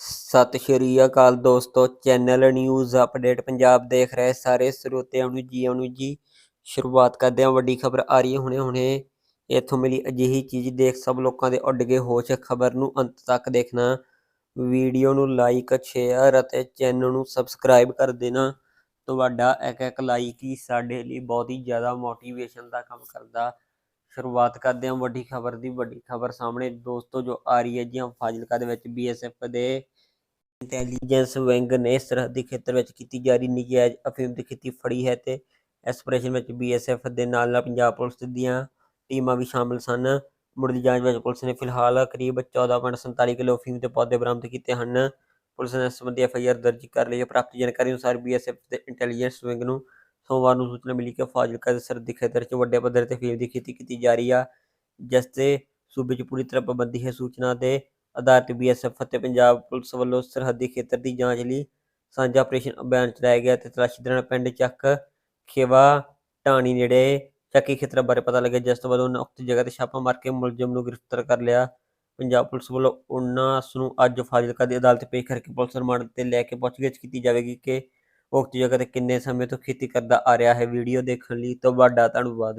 ਸਤਿ ਸ਼੍ਰੀ ਅਕਾਲ ਦੋਸਤੋ, channel news update Punjab ਦੇਖ ਰਹੇ ਸਾਰੇ ਸਰੋਤਿਆਂ ਨੂੰ ਜੀ, ਆਇਆਂ ਨੂੰ ਜੀ। ਸ਼ੁਰੂਆਤ ਕਰਦੇ ਹਾਂ ਵੱਡੀ ਖਬਰ ਆ ਰਹੀ ਹੈ ਹੁਣੇ ਹੁਣੇ। ਇੱਥੋਂ ਮਿਲੀ ਅਜਿਹੀ ਚੀਜ਼, ਦੇਖ ਸਭ ਲੋਕਾਂ ਦੇ ਉੱਡ ਗਏ ਹੋਸ਼। ਖਬਰ ਨੂੰ ਅੰਤ ਤੱਕ ਦੇਖਣਾ। ਵੀਡੀਓ ਨੂੰ ਲਾਈਕ ਸ਼ੇਅਰ ਅਤੇ ਚੈਨਲ ਨੂੰ ਸਬਸਕ੍ਰਾਈਬ ਕਰ ਦੇਣਾ। ਤੁਹਾਡਾ ਇੱਕ ਇੱਕ ਲਾਈਕ ਹੀ ਸਾਡੇ ਲਈ ਬਹੁਤ ਹੀ ਜ਼ਿਆਦਾ ਮੋਟੀਵੇਸ਼ਨ ਦਾ ਕੰਮ ਕਰਦਾ। ਸ਼ੁਰੂਆਤ ਕਰਦੇ ਹਾਂ ਵੱਡੀ ਖਬਰ ਦੀ, ਵੱਡੀ ਖਬਰ ਸਾਹਮਣੇ ਦੋਸਤੋ ਜੋ ਆ ਰਹੀ ਹੈ ਜੀ ਫਾਜ਼ਿਲਕਾ ਦੇ ਵਿੱਚ ਬੀਐਸਐਫ ਦੇ ਇੰਟੈਲੀਜੈਂਸ ਵਿੰਗ ਨੇ ਸਰਹੱਦੀ ਖੇਤਰ ਵਿੱਚ ਕੀਤੀ ਜਾ ਰਹੀ ਨਿਜਾਇਜ਼ ਅਫੀਮ ਦੀ ਖੇਤੀ ਫੜੀ ਹੈ ਤੇ ਇਸ ਆਪਰੇਸ਼ਨ ਵਿੱਚ ਬੀਐਸਐਫ ਦੇ ਨਾਲ ਨਾਲ ਪੰਜਾਬ ਪੁਲਿਸ ਦੀਆਂ ਟੀਮਾਂ ਵੀ ਸ਼ਾਮਲ ਸਨ। ਮੁੱਢਲੀ ਜਾਂਚ ਵਿੱਚ ਪੁਲਿਸ ਨੇ ਫਿਲਹਾਲ ਕਰੀਬ 14.47 ਕਿਲੋ ਅਫੀਮ ਦੇ ਪੌਦੇ ਬਰਾਮਦ ਕੀਤੇ ਹਨ। ਪੁਲਿਸ ਨੇ ਇਸ ਸੰਬੰਧੀ ਐਫਆਈਆਰ ਦਰਜ ਕਰ ਲਈ ਹੈ। ਪ੍ਰਾਪਤ ਜਾਣਕਾਰੀ ਅਨੁਸਾਰ ਬੀਐਸਐਫ ਦੇ ਇੰਟੈਲੀਜੈਂਸ ਵਿੰਗ ਨੂੰ ਸੋਮਵਾਰ ਨੂੰ ਸੂਚਨਾ ਮਿਲੀ ਕਿ ਫਾਜ਼ਿਲਕਾ ਦੇ ਸਰਹੱਦੀ ਖੇਤਰ 'ਚ ਵੱਡੇ ਪੱਧਰ ਤੇ ਅਫੀਮ ਦੀ ਖੇਤੀ ਕੀਤੀ ਜਾ ਰਹੀ ਆ, ਜਿਸ ਤੇ ਸੂਬੇ 'ਚ ਪੂਰੀ ਤਰ੍ਹਾਂ ਪਾਬੰਦੀ ਹੈ। ਸੂਚਨਾ ਦੇ ਆਧਾਰ ਤੇ ਬੀਐਸਐਫ ਅਤੇ ਪੰਜਾਬ ਪੁਲਿਸ ਵੱਲੋਂ ਸਰਹੱਦੀ ਖੇਤਰ ਦੀ ਜਾਂਚ ਲਈ ਸਾਂਝਾ ਆਪਰੇਸ਼ਨ ਅਭਿਆਨ ਚਲਾਇਆ ਗਿਆ ਤੇ ਤਲਾਸ਼ੀ ਦੌਰਾਨ ਪਿੰਡ ਚੱਕ, ਖੇਵਾ ਟਾਣੀ ਨੇੜੇ ਚੱਕੀ ਖੇਤਰ ਬਾਰੇ ਪਤਾ ਲੱਗਿਆ। ਜਿਸ ਤੋਂ ਬਾਅਦ ਉਹਨਾਂ ਉਕਤ ਜਗ੍ਹਾ ਤੇ ਛਾਪਾ ਮਾਰ ਕੇ ਮੁਲਜ਼ਮ ਨੂੰ ਗ੍ਰਿਫਤਾਰ ਕਰ ਲਿਆ। ਪੰਜਾਬ ਪੁਲਿਸ ਵੱਲੋਂ ਉਹਨਾਂ ਨੂੰ ਅੱਜ ਫਾਜ਼ਿਲਕਾ ਦੀ ਅਦਾਲਤ ਪੇਸ਼ ਕਰਕੇ ਪੁਲਿਸ ਰਿਮਾਂਡ ਤੇ ਲੈ ਕੇ ਪੁੱਛਗਿੱਛ ਕੀਤੀ ਜਾਵੇਗੀ ਕਿ ਉਕਤ ਜਗ੍ਹਾ ਤੇ ਕਿੰਨੇ ਸਮੇਂ ਤੋਂ ਖੇਤੀ ਕਰਦਾ ਆ ਰਿਹਾ ਹੈ ਵੀਡੀਓ ਦੇਖਣ ਲਈ ਤੁਹਾਡਾ ਧੰਨਵਾਦ।